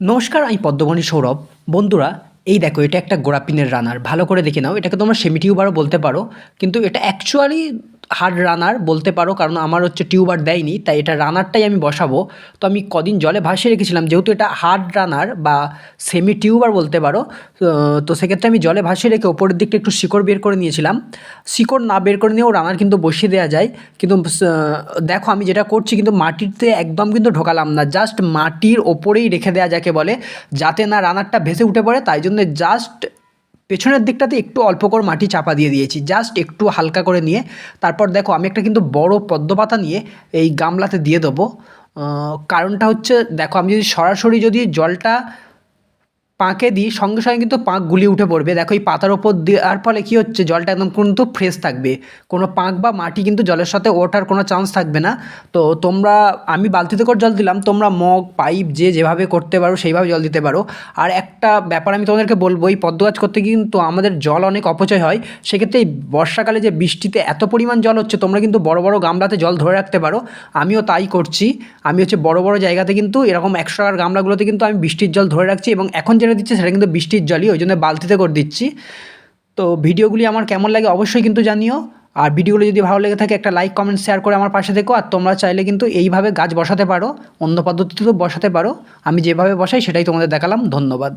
নমস্কার, আমি পদ্মবণী সৌরভ। বন্ধুরা, এই দেখো, এটা একটা গোড়াপিনের রানার। ভালো করে দেখে নাও। এটাকে তোমরা সেমি টিউবারও বলতে পারো, কিন্তু এটা অ্যাকচুয়ালি হার্ড রানার বলতে পারো, কারণ আমার হচ্ছে টিউবার দেয়নি, তাই এটা রানারটাই আমি বসাবো। তো আমি কদিন জলে ভাসিয়ে রেখেছিলাম, যেহেতু এটা হার্ড রানার বা সেমি টিউবার বলতে পারো, তো সেক্ষেত্রে আমি জলে ভাসিয়ে রেখে ওপরের দিকটা একটু শিকড় বের করে নিয়েছিলাম। শিকড় না বের করে নিয়েও রানার কিন্তু বসিয়ে দেওয়া যায়, কিন্তু দেখো আমি যেটা করছি কিন্তু মাটিতে একদম কিন্তু ঢোকালাম না জাস্ট মাটির ওপরেই রেখে দেওয়া যাকে বলে, যাতে না রানারটা ভেসে উঠে পড়ে, তাই জন্য জাস্ট পেছনের দিকটাতে একটু অল্প করে মাটি চাপা দিয়ে দিয়েছি। জাস্ট একটু হালকা করে নিয়ে, তারপর দেখো আমি একটা কিন্তু বড় পদ্ম পাতা নিয়ে এই গামলাতে দিয়ে দেবো। কারণটা হচ্ছে, দেখো আমি যদি সরাসরি যদি জলটা পাঁকে দিই, সঙ্গে সঙ্গে কিন্তু পাঁক গুলিয়ে উঠে পড়বে। দেখো এই পাতার ওপর দেওয়ার ফলে কী হচ্ছে? জলটা একদম কিন্তু ফ্রেশ থাকবে। কোনো পাঁক বা মাটি কিন্তু জলের সাথে ওঠার কোনো চান্স থাকবে না। তো তোমরা, আমি বালতিতে করে জল দিলাম, তোমরা মগ, পাইপ যে যেভাবে করতে পারো, সেইভাবে জল দিতে পারো। আর একটা ব্যাপার আমি তোমাদেরকে বলব, এই পদ্ম গাছ করতে কিন্তু আমাদের জল অনেক অপচয় হয়। সেক্ষেত্রে এই বর্ষাকালে যে বৃষ্টিতে এত পরিমাণ জল হচ্ছে, তোমরা কিন্তু বড় বড় গামলাতে জল ধরে রাখতে পারো। আমিও তাই করছি। আমি হচ্ছে বড় বড় জায়গাতে কিন্তু এরকম একশো টাকার গামলাগুলোতে কিন্তু আমি বৃষ্টির জল ধরে রাখছি এবং এখন যেটা দিচ্ছি সেটা কিন্তু বৃষ্টির জলই, ওই জন্য বালতিতে করে দিচ্ছি। তো ভিডিওগুলি আমার কেমন লাগে অবশ্যই কিন্তু জানিও। আর ভিডিওগুলো যদি ভালো লেগে থাকে একটা লাইক কমেন্ট শেয়ার করে আমার পাশে দেখো আর তোমরা চাইলে কিন্তু এইভাবে গাছ বসাতে পারো অন্য পদ্ধতিতেও বসাতে পারো। আমি যেভাবে বসাই সেটাই তোমাদের দেখালাম। ধন্যবাদ।